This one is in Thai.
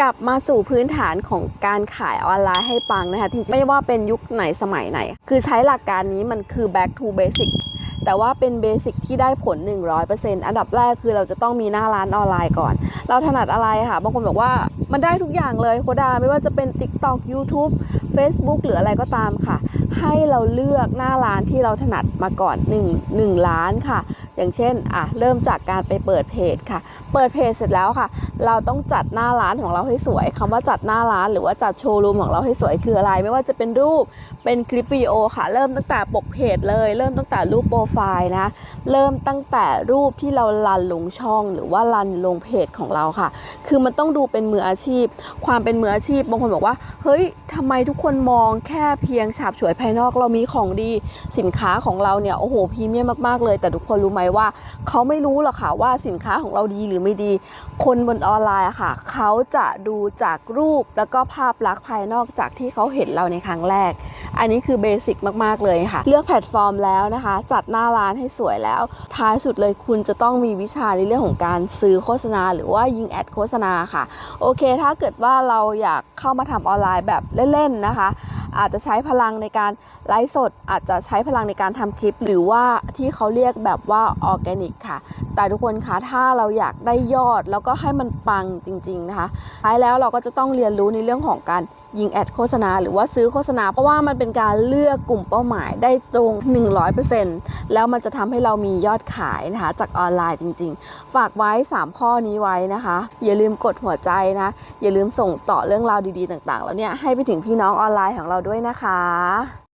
กลับมาสู่พื้นฐานของการขายออนไลน์ให้ปังนะคะจริงๆ ไม่ว่าเป็นยุคไหนสมัยไหน คือใช้หลักการนี้มันคือ back to basic แต่ว่าเป็นเบสิกที่ได้ผล 100%อันดับแรกคือเราจะต้องมีหน้าร้านออนไลน์ก่อน เราถนัดอะไรค่ะ บางคนบอกว่า มันได้ทุกอย่างเลยโคดาไม่ว่าจะเป็น TikTok YouTube Facebook หรืออะไรก็ตามค่ะ ให้เราเลือกหน้าร้านที่เราถนัดมาก่อน1 1ล้านค่ะ อย่างเช่นอะเริ่มจากการไปเปิดเพจค่ะ เปิดเพจเสร็จแล้วค่ะ เราต้องจัดหน้าร้านของเราให้สวยคำว่าจัดหน้าร้าน หรือว่าจัดโชว์รูมของเราให้สวยคืออะไร ไม่ว่าจะเป็นรูปเป็นคลิปวิดีโอค่ะ เริ่มตั้งแต่ปกเพจเลย เริ่มตั้งแต่รูปโปรไฟล์นะเริ่มตั้งแต่รูปที่เราลันลงช่อง หรือว่าลันลงเพจของเราค่ะ คือมันต้องดูเป็นมืออาชีพความเป็นมืออาชีพบางคนบอกว่า เฮ้ยทำไมทุกคนมองแค่เพียงฉาบฉวยภายนอกเรามีของดี สินค้าของเราเนี่ยโอ้โหพรีเมียมมากๆเลย แต่ทุกคนรู้ไหมว่า เขาไม่รู้หรอกค่ะว่าสินค้าของเราดีหรือไม่ดี คนบนออนไลน์ค่ะ เขาจะดูจากรูปแล้วก็ภาพลักษณ์ภายนอกจากที่เขาเห็นเราในครั้งแรก อันนี้คือเบสิกมากๆเลยค่ะ เลือกแพลตฟอร์มแล้วนะคะ จัดหน้าร้านให้สวยแล้ว ท้ายสุดเลยคุณจะต้องมีวิชาในเรื่องของการซื้อโฆษณา หรือว่ายิงแอดโฆษณาค่ะ โอเคถ้าเกิดว่าเราอยากเข้ามาทำออนไลน์แบบเล่นๆนะคะ อาจจะใช้พลังในการไลฟ์สด อาจจะใช้พลังในการทำคลิป หรือว่าที่เขาเรียกแบบว่าออร์แกนิกค่ะ แต่ทุกคนคะถ้าเราอยากได้ยอดแล้วก็ให้มันปังจริง ๆ นะคะท้ายแล้วเราก็จะต้องเรียนรู้ในเรื่องของการยิงแอดโฆษณาหรือว่าซื้อโฆษณา เพราะว่ามันเป็นการเลือกกลุ่มเป้าหมายได้ตรง 100%แล้วมันจะทำให้เรามียอดขายนะคะ จากออนไลน์จริง ๆ ฝากไว้ 3 ข้อนี้ไว้นะคะ อย่าลืมกดหัวใจนะ อย่าลืมส่งต่อเรื่องราวดีๆ ต่างๆ แล้วเนี่ยให้ไปถึงพี่น้องออนไลน์ของเราด้วยนะคะ